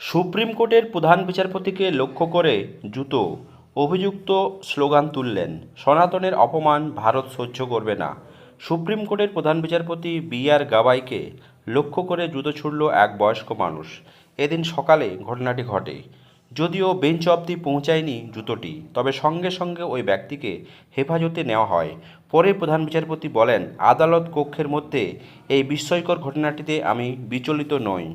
Supreme কোর্টের প্রধান বিচারপতিকে লক্ষ্য করে জুতো, অভিযুক্ত স্লোগান তুললেন, সনাতনের অপমান ভারত সহ্য করবে না। সুপ্রিম কোর্টের প্রধান বিচারপতি বি আর গাওয়াইকে লক্ষ্য করে জুতো ছুড়ল এক বয়স্ক মানুষ। এদিন সকালে ঘটনাটি ঘটে। যদিও বেঞ্চ অবধি পৌঁছায়নি জুতোটি, তবে সঙ্গে সঙ্গে ওই ব্যক্তিকে হেফাজতে নেওয়া হয়। পরে প্রধান বিচারপতি বলেন, আদালত কক্ষের মধ্যে এই বিস্ময়কর ঘটনাটিতে আমি বিচলিত নই।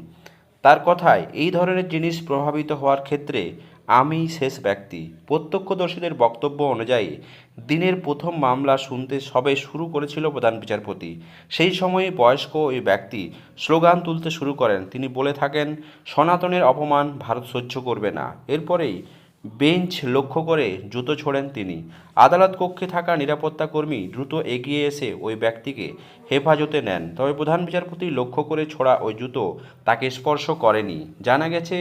কথায় এই ধরনের জিনিস প্রভাবিত হওয়ার ক্ষেত্রে আমি শেষ ব্যক্তি। প্রত্যক্ষদর্শীদের বক্তব্য অনুযায়ী, দিনের প্রথম মামলা শুনতে সবে শুরু করেছিল প্রধান বিচারপতি। সেই সময়ে বয়স্ক ওই ব্যক্তি স্লোগান তুলতে শুরু করেন। তিনি বলে থাকেন, সনাতনের অপমান ভারত সহ্য করবে না। এরপরেই বেঞ্চ লক্ষ্য করে জুতো ছোড়েন তিনি। আদালত কক্ষে থাকা নিরাপত্তা কর্মী দ্রুত এগিয়ে এসে ওই ব্যক্তিকে হেফাজতে নেন। তবে প্রধান বিচারপতি লক্ষ্য করে ছোড়া ওই জুতো তাকে স্পর্শ করেনি। জানা গেছে,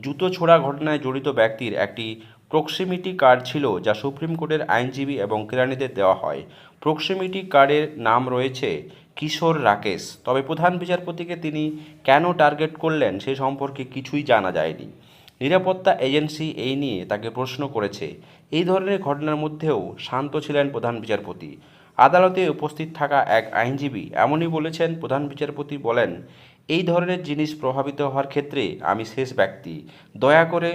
জুতো ছোড়া ঘটনায় জড়িত ব্যক্তির একটি প্রক্সিমিটি কার্ড ছিল যা সুপ্রিম কোর্টের আইনজীবী এবং কেরানিদের দেওয়া হয়। প্রক্সিমিটি কার্ডের নাম রয়েছে কিশোর রাকেশ। তবে প্রধান বিচারপতিকে তিনি কেন টার্গেট করলেন সে সম্পর্কে কিছুই জানা যায়নি। নিরাপত্তা এজেন্সি এই নিয়ে তাকে প্রশ্ন করেছে। এই ধরনের ঘটনার মধ্যেও শান্ত ছিলেন প্রধান বিচারপতি। আদালতে উপস্থিত থাকা এক আইনজীবী এমনই বলেছেন, প্রধান বিচারপতি বলেন, এই ধরনের জিনিস প্রভাবিত হওয়ার ক্ষেত্রে আমি শেষ ব্যক্তি। দয়া করে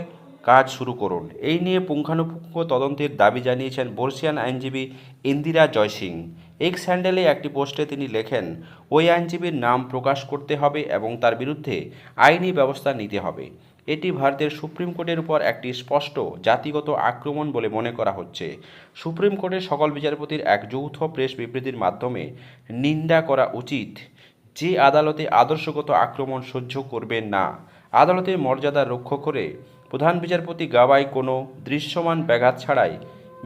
কাজ শুরু করুন। এই নিয়ে পুঙ্খানুপুঙ্খ তদন্তের দাবি জানিয়েছেন বর্ষিয়ান আইনজীবী ইন্দিরা জয়সিং এক্স স্যান্ডেলে একটি পোস্টে তিনি লেখেন, ওই আইনজীবীর নাম প্রকাশ করতে হবে এবং তার বিরুদ্ধে আইনি ব্যবস্থা নিতে হবে। এটি ভারতের সুপ্রিম কোর্টের উপর একটি স্পষ্ট জাতিগত আক্রমণ বলে মনে করা হচ্ছে। সুপ্রিম কোর্টের সকল বিচারপতির এক যৌথ প্রেস বিবৃতির মাধ্যমে নিন্দা করা উচিত যে আদালতে আদর্শগত আক্রমণ সহ্য করবেন না। আদালতের মর্যাদা রক্ষা করে প্রধান বিচারপতি গাওয়াই কোনো দৃশ্যমান ব্যাঘাত ছাড়াই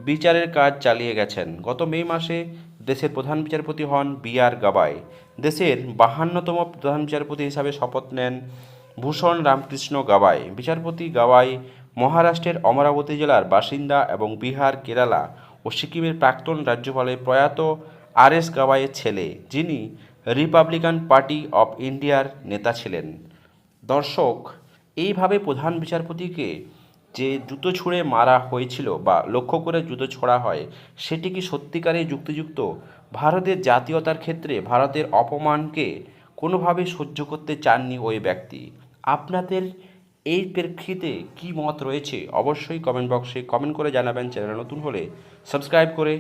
বিচারের কাজ চালিয়ে গেছেন। গত মে মাসে দেশের প্রধান বিচারপতি হন বি আর গাবাই দেশের বাহান্নতম প্রধান বিচারপতি হিসাবে শপথ নেন ভূষণ রামকৃষ্ণ গাওয়াই। বিচারপতি গাওয়াই মহারাষ্ট্রের অমরাবতী জেলার বাসিন্দা এবং বিহার, কেরালা ও সিকিমের প্রাক্তন রাজ্যপালের প্রয়াত আর এস গাওয়াইয়ের ছেলে, যিনি রিপাবলিকান পার্টি অফ ইন্ডিয়ার নেতা ছিলেন। দর্শক, এইভাবে প্রধান বিচারপতিকে যে জুতো ছুঁড়ে মারা হয়েছিল বা লক্ষ্য করে জুতো ছোড়া হয়, সেটি কি সত্যিকারে যুক্তিযুক্ত? ভারতের জাতীয়তার ক্ষেত্রে ভারতের অপমানকে কোনোভাবে সহ্য করতে চাননি ওই ব্যক্তি। আপনাদের এই প্রেক্ষিতে কী মত রয়েছে, অবশ্যই কমেন্ট বক্সে কমেন্ট করে জানাবেন। চ্যানেল নতুন হলে সাবস্ক্রাইব করে